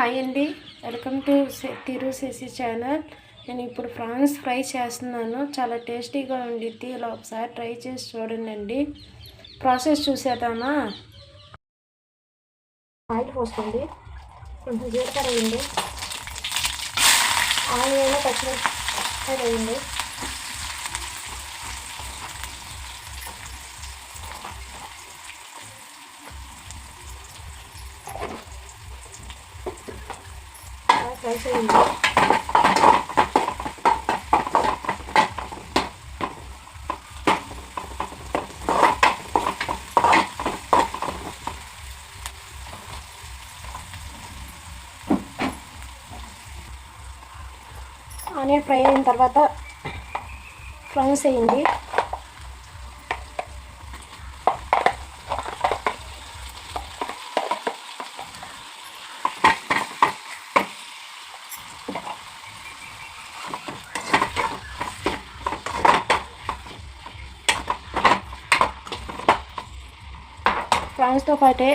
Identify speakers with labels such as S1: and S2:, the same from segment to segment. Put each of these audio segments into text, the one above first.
S1: Hi అండి. Welcome to Thiru C C channel. నేను ఇప్పుడు ప్రాన్స్ ఫ్రై చేస్తున్నాను. చాలా టేస్టీగా ఉండిద్ది. ఇలా ఒకసారి ట్రై చేసి చూడండి అండి ప్రాసెస్ చూసేద్దామా? ఆయిల్ పోస్తుంది కొంచెం జీలకర్ర వేయండి. ఆనియన్ పచ్చిమిరపకాయ వేయండి. ఫ్రై చేయండి ఆనియన్ ఫ్రై అయిన తర్వాత ప్రాన్స్ వేయండి. ప్రాన్స్తో పాటే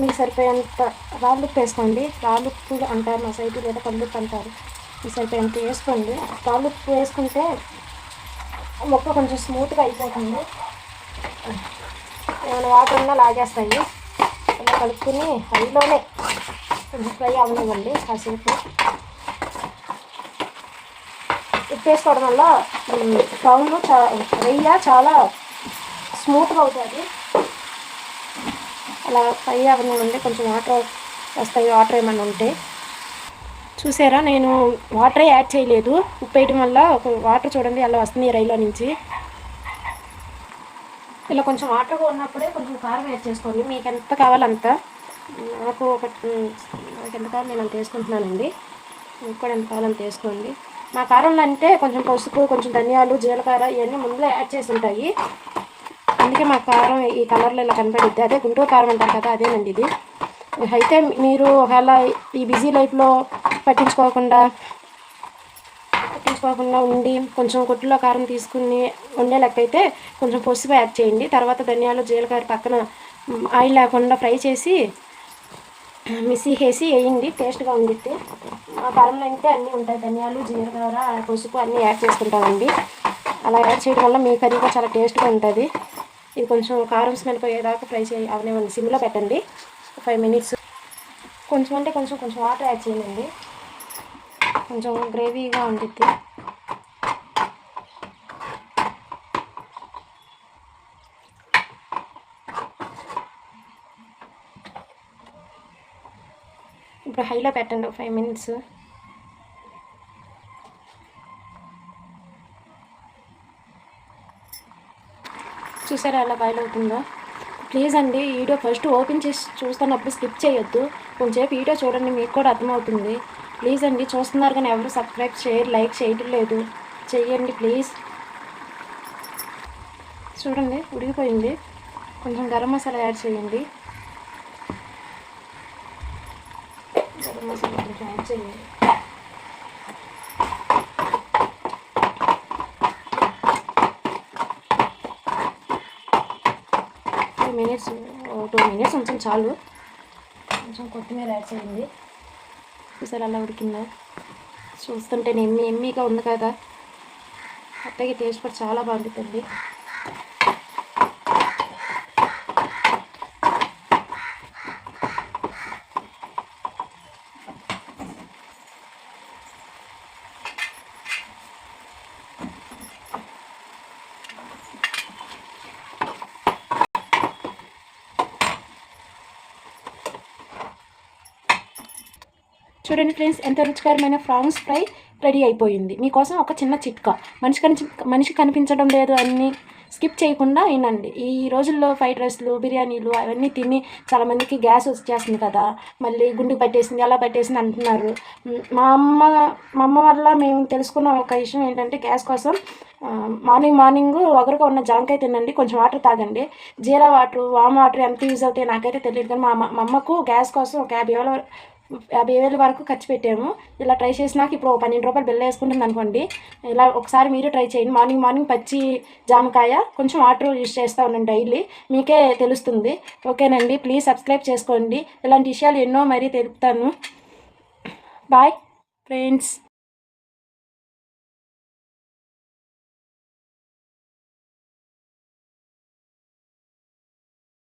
S1: మీకు సరిపోయేంత రాళ్ళు ఉప్పు వేసుకోండి రాళ్ళు ఉప్పు అంటారు మా సైడ్ లేదా కల్లుప్పు అంటారు. మీకు సరిపోయేంత వేసుకోండి. రాళ్ళు ఉప్పు వేసుకుంటే మొక్క కొంచెం స్మూత్గా అయిపోతుంది. ఏమైనా వాటర్ ఉన్నా లాగేస్తాయి. ఇలా కలుపుకుని హైలోనే కొంచెం ఫ్రై అవనివ్వండి కాసేపు. ఉప్పు వేసుకోవడం వల్ల ప్రాన్ చా రొయ్య చాలా స్మూత్గా అవుతుంది. అలా ఫ్రై అవనివ్వండి కొంచెం వాటర్ వస్తాయి వాటర్ ఏమైనా ఉంటే. చూసారా నేను వాటర్ యాడ్ చేయలేదు. ఉప్పు వేయడం వల్ల ఒక వాటర్ చూడండి అలా వస్తుంది రైలో నుంచి. ఇలా కొంచెం వాటర్గా ఉన్నప్పుడే కొంచెం కారం యాడ్ చేసుకోండి. మీకు ఎంత కావాలంత నాకు ఒక నాకు ఎంత కావాలి నేను అంత వేసుకుంటున్నానండి. మీకు కూడా ఎంత కావాలంత వేసుకోండి. మా కారంలో అంటే కొంచెం పసుపు కొంచెం ధనియాలు జీలకర్ర ఇవన్నీ ముందులో యాడ్ చేసి ఉంటాయి. అందుకే మా కారం ఈ కలర్లో ఇలా కనపడిద్ది. అదే గుంటూరు కారం అంటారు కదా అదేనండి ఇది. అయితే మీరు ఒకవేళ ఈ బిజీ లైఫ్లో పట్టించుకోకుండా పట్టించుకోకుండా ఉండి కొంచెం కొట్టులో కారం తీసుకుని ఉండే లెక్కైతే కొంచెం పసుపు యాడ్ చేయండి. తర్వాత ధనియాలు జీలకర్ర పక్కన ఆయిల్ లేకుండా ఫ్రై చేసి మిక్సీ వేసి వేయండి. టేస్ట్గా ఉండిద్ది. మా కారంలో అయితే అన్నీ ఉంటాయి. ధనియాలు జీలకర్ర పసుపు అన్నీ యాడ్ చేసుకుంటామండి. అలా యాడ్ చేయడం వల్ల మీ కర్రీ కూడా చాలా టేస్ట్గా ఉంటుంది. ఇది కొంచెం కారం స్మెల్ పోయేదాకా ఫ్రై చేయి అవనివ్వండి సిమ్లో పెట్టండి. Five minutes. కొంచెం అంటే కొంచెం కొంచెం వాటర్ యాడ్ చేయండి. కొంచెం గ్రేవీగా ఉండిద్ది. ఇప్పుడు హైలో పెట్టండి ఫైవ్ మినిట్స్. చూసారా ఎలా బాయిల్ అవుతుందో? ప్లీజ్ అండి వీడియో ఫస్ట్ ఓపెన్ చేసి చూస్తున్నప్పుడు స్కిప్ చేయొద్దు. కొంచెంసేపు వీడియో చూడండి మీకు కూడా అర్థమవుతుంది. ప్లీజ్ అండి చూస్తున్నారు కానీ ఎవరు సబ్స్క్రైబ్ చేయరు లైక్ చేయడం లేదు. చెయ్యండి ప్లీజ్ చూడండి ఉడికిపోయింది. కొంచెం గరం మసాలా యాడ్ చేయండి. గరం మసాలా కొంచెం యాడ్ చేయండి టూ మినిట్స్ టూ మినిట్స్ కొంచెం చాలు. కొంచెం కొత్తిమీర యాడ్ చేయండి. చూసారు అలా ఉడికిందా. చూస్తుంటే ఎమ్మి ఎమ్మీగా ఉంది కదా. అత్తకి టేస్ట్ కూడా చాలా బాగుంటుంది చూడండి ఫ్రెండ్స్ ఎంత రుచికరమైన ఫ్రాన్స్ ఫ్రై రెడీ అయిపోయింది. మీకోసం ఒక చిన్న చిట్కా. మనిషి కని మనిషి కనిపించడం లేదు అన్నీ స్కిప్ చేయకుండా వినండి. ఈ రోజుల్లో ఫ్రైడ్ రైస్లు బిర్యానీలు అవన్నీ తిని చాలామందికి గ్యాస్ వచ్చేస్తుంది కదా. మళ్ళీ గుండు పట్టేసింది అలా పట్టేసింది అంటున్నారు. మా అమ్మ మా అమ్మ వల్ల మేము తెలుసుకున్న ఒక విషయం ఏంటంటే గ్యాస్ కోసం మార్నింగ్ మార్నింగ్ ఒకరిగా ఉన్న జాంకాయ తినండి కొంచెం వాటర్ తాగండి. జీరా వాటర్ వామ్ వాటర్ ఎంత యూజ్ అవుతాయి నాకైతే తెలియదు కానీ మా మా అమ్మకు గ్యాస్ కోసం ఒక యాభై వేల యాభై వేల వరకు ఖర్చు పెట్టాము. ఇలా ట్రై చేసినాక ఇప్పుడు పన్నెండు రూపాయలు బిల్ వేసుకుంటుంది అనుకోండి. ఇలా ఒకసారి మీరు ట్రై చేయండి. మార్నింగ్ మార్నింగ్ పచ్చి జామకాయ కొంచెం వాటర్ యూస్ చేస్తూ ఉండండి డైలీ. మీకే తెలుస్తుంది. ఓకేనండి. ప్లీజ్ సబ్స్క్రైబ్ చేసుకోండి. ఇలాంటి విషయాలు ఎన్నో మరీ తెలుపుతాను. Bye friends.